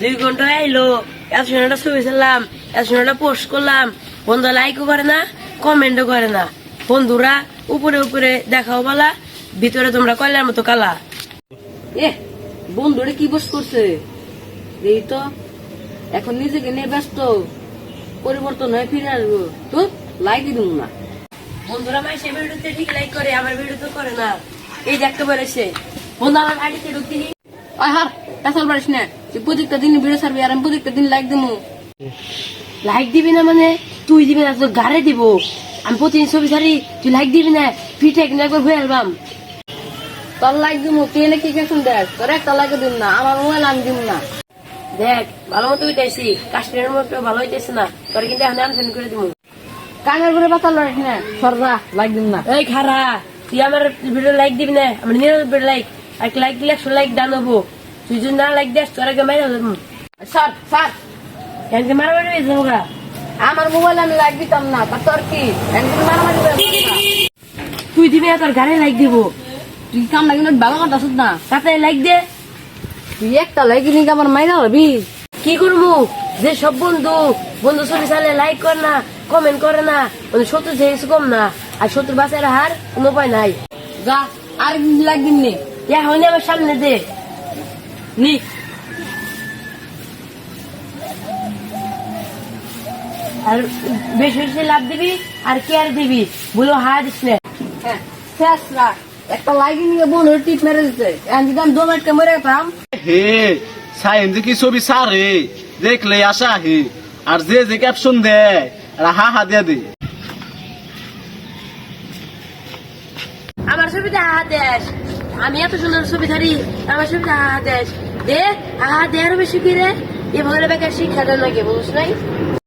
দুই ঘণ্টা আইলো এত একটা ছবি ছিলাম এত একটা পোস্ট করলাম। বন্ধু লাইকও করে না কমেন্টও করে না। বন্ধুরা, উপরে উপরে দেখাও বলা, ভিতরে তোমরা কয়লার মতো কালা। এ বন্ধুরে কি বস করছে? এই তো, এখন নিজেকে নিয়ে ব্যস্ত। পরিবর্তন হয়ে ফিরে আসব। তো লাইক দিব না। বন্ধুরা মাসে ভিডিওতে ঠিক লাইক করে, আমার ভিডিও তো করে না। এই দেখতে পেরেছে বন্ধু, আমার গাড়িতে ঢুকতে হার পেশাল পারিস না। তুই প্রত্যেকটা দিন ভিডিও ছাড়বি আর আমি প্রত্যেকটা দিন লাইক দিব লাইক দিবি না মানে? তুই দিবি না, তোর গাড়ি দিব। আমি প্রতিদিন ছবি ছাড়ি, তুই লাইক দিবি না? ফিটে কিন্তু একবার হয়ে অ্যালবাম তোর লাইক দিব তুই এনে কি কেসন দেখ? তোর একটা লাইক দিব না, আমার মোবাইল আমি দিব না। দেখ, ভালো মতো উঠেছি কাশ্মীরের মতো ভালো হইতেছে না, তোর কিন্তু এখন আনফেন করে দিব কানের করে পেশাল পারিস না সররা লাইক দিব না। এই খারা, তুই আমার ভিডিও লাইক দিবি না? আমার নিরানব্বই লাইক আর লাইক দিলে একশো লাইক দান হব। তুই যদি না লাগ দিস তোর আগে মাইরা দেবো সর সর। এনকে মারামারি হয়েছে ওরা আমার মোবাইল আমি লাইক দিতাম না তা তোর কি? একদিন মারামারি তুই দিবি না তোর গাড়ি লাইক দিব। তুই কাম লাগি না ভালো কথা শুধ না? তাতে লাইক দে। তুই একটা লাইক নিয়ে আমার মাইরা হবি কি করব? যে সব বন্ধু বন্ধু ছবি চালে লাইক করে না কমেন্ট করে না মানে শত্রু থেকে কম না আর শত্রু বাঁচার হার কোনো উপায় নাই। যা আর দিন নে। এখন আমার সামনে দে। নি। আর বেশি বেশি লাভ দিবি আর কেয়ার দিবি। বলো হা দিস না হ্যাঁ শেষ রাখ একটা লাইক নিয়ে বোন টিপ মেরে দিতে দু মরে যেতাম। হে সাইন যে কি ছবি সারে? দেখলে আশা হে। আর যে যে ক্যাপশন দেয় আর হা হা দিয়ে দে আমার ছবিতে হা দেশ আমি এত সুন্দর ছবি ধরি আমার ছবি আহা দেশ দে, আহা আরও বেশি এ এভাবে বেকার শিক্ষা দেন নাকি বুঝছ নাই?